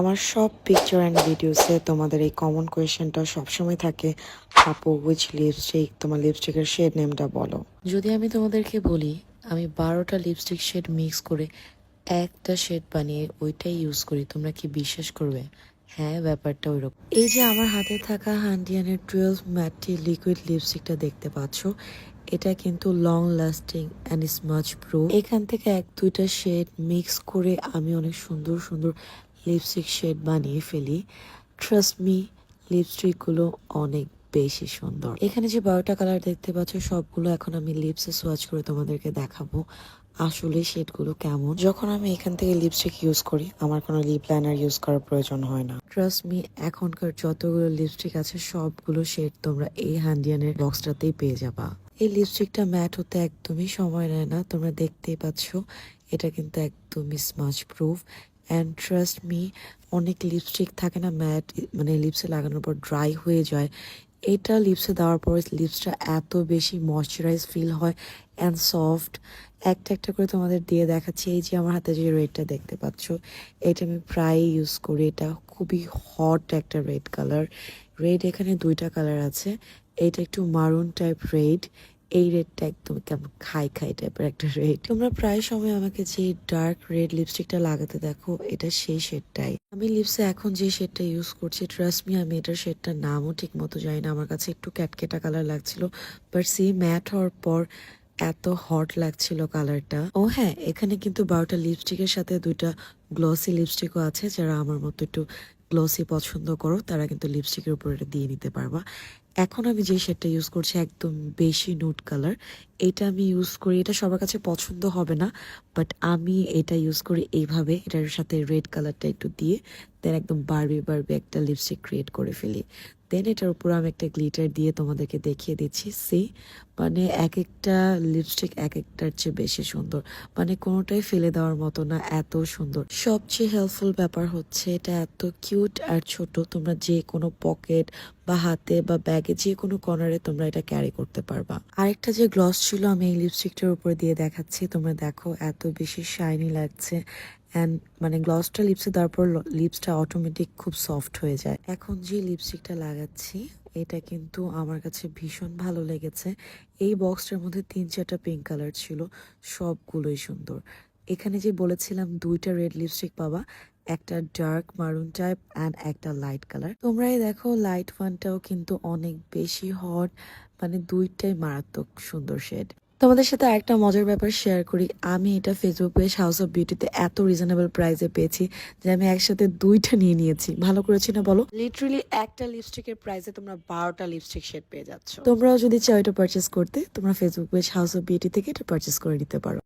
আমার সব picture and ভিডিওসে তোমাদের এই কমন কোয়েশনটা সবসময় থাকে। আপু উইচ লিপস্টিক তোমার লিপস্টিকের শেড নেমটা বলো। যদি আমি তোমাদেরকে বলি, আমি বারোটা লিপস্টিক শেড মিক্স করে একটা শেড বানিয়ে ওইটাই ইউজ করি, তোমরা কি বিশ্বাস করবে? হ্যাঁ ব্যাপারটা ওইরকম। এই যে আমার হাতে থাকা হান্ডিয়ানের টুয়েলভ ম্যাটি লিকুইড লিপস্টিকটা দেখতে পাচ্ছ, এটা কিন্তু long lasting and smudge proof এখান থেকে এক দুইটা শেড মিক্স করে আমি অনেক সুন্দর সুন্দর লিপস্টিক শেড বানিয়ে ফেলি। ট্রাস্ট মি লিপস্টিকগুলো অনেক বেশি সুন্দর। এখানে যে বারোটা কালার দেখতে পাচ্ছ, সবগুলো এখন আমি লিপসে সোয়াচ করে তোমাদেরকে দেখাবো। আসলে শেডগুলো কেমন? যখন আমি এখান থেকে লিপস্টিক ইউজ করি, আমার কোনো লিপ লাইনার ইউজ করার প্রয়োজন হয় না। ট্রাস্ট মি এখনকার যতগুলো লিপস্টিক আছে, সবগুলো শেড তোমরা এই হ্যান্ডিয়ানের বক্সটাতেই পেয়ে যাবা। এই লিপস্টিকটা ম্যাট হতে একদমই সময় নেয় না। তোমরা দেখতেই পাচ্ছ, এটা কিন্তু একদমই smudge proof and trust me অনেক লিপস্টিক থাকে না ম্যাট মানে লিপসে লাগানোর পর ড্রাই হয়ে যায়। এটা লিপসে দেওয়ার পর লিপসটা এত বেশি ময়শ্চারাইজ ফিল হয় অ্যান্ড সফট একটা একটা করে তোমাদের দিয়ে দেখাচ্ছি, এই যে আমার হাতে যে রেডটা দেখতে পাচ্ছ, এটা আমি প্রায় ইউজ করি। এটা খুবই হট একটা রেড কালার রেড এখানে দুইটা কালার আছে। এটা একটু মারুন টাইপ রেড এই রেডটা একদম কেমন খাই খাই টাইপের একটা রেড তোমরা প্রায় সময় আমাকে যে ডার্ক রেড লিপস্টিকটা লাগাতে দেখো, এটা সেই শেডটাই। আমি লিপসে এখন যে শেডটা ইউজ করছি ট্রাস্ট মি আমি এটার শেডটার নামও ঠিক মতো জানি না। আমার কাছে একটু ক্যাটকেটা কালার লাগছিল বাট সি ম্যাট হওয়ার পর এত হট লাগছিল কালারটা ও হ্যাঁ এখানে কিন্তু বারোটা লিপস্টিকের সাথে দুইটা গ্লসি লিপস্টিকও আছে। যারা আমার মতো একটু গ্লসি পছন্দ করো, তারা কিন্তু লিপস্টিকের উপর এটা দিয়ে নিতে পারবা। এখন আমি যে শেডটা ইউজ করছি একদম বেশি নুট কালার এটা আমি ইউজ করি, এটা সবার কাছে পছন্দ হবে না বাট আমি এটা ইউজ করি এইভাবে, এটার সাথে রেড কালারটা একটু দিয়ে দেন একদম বারবি বারবি একটা লিপস্টিক ক্রিয়েট করে ফেলি। দেন এটার উপর আমি একটা গ্লিটার দিয়ে তোমাদেরকে দেখিয়ে দিচ্ছি সি মানে এক একটা লিপস্টিক এক একটার চেয়ে বেশি সুন্দর। মানে কোনোটাই ফেলে দেওয়ার মতো না, এত সুন্দর। সবচেয়ে হেল্পফুল ব্যাপার হচ্ছে এটা এত কিউট আর ছোট, তোমরা যে কোনো পকেট বা হাতে বা ব্যাগে যে কোনো কর্নারে তোমরা এটা ক্যারি করতে পারবা। আরেকটা যে গ্লস ছিল, আমি এই লিপস্টিকটার উপরে দিয়ে দেখাচ্ছি। তোমরা দেখো, এত বেশি শাইনি লাগছে। অ্যান্ড মানে গ্লসটা লিপসে দেওয়ার পর লিপসটা অটোমেটিক খুব সফট হয়ে যায়। এখন যে লিপস্টিকটা লাগাচ্ছি, এটা কিন্তু আমার কাছে ভীষণ ভালো লেগেছে। এই বক্সটার মধ্যে তিন চারটা পিঙ্ক কালার ছিল, সবগুলোই সুন্দর। এখানে যে বলেছিলাম, দুইটা রেড লিপস্টিক পাবা, একটা ডার্ক মারুন টাইপ অ্যান্ড একটা লাইট কালার তোমরাই দেখো লাইট ওয়ানটাও কিন্তু অনেক বেশি হট মানে দুইটাই মারাত্মক সুন্দর শেড। তোমাদের সাথে একটা মজার ব্যাপার শেয়ার করি। আমি এটা ফেসবুক পেজ হাউস অফ বিউটিতে এত রিজনেবল প্রাইসে পেয়েছি যে আমি একসাথে দুইটা নিয়ে নিয়েছি। ভালো করেছি না বলো? লিটারেলি একটা লিপস্টিকের প্রাইসে তোমরা বারোটা লিপস্টিক শেড পেয়ে যাচ্ছ। তোমরাও যদি চাও এটা পারচেস করতে তোমরা Facebook page House of Beauty থেকে এটা পারচেস করে নিতে পারো।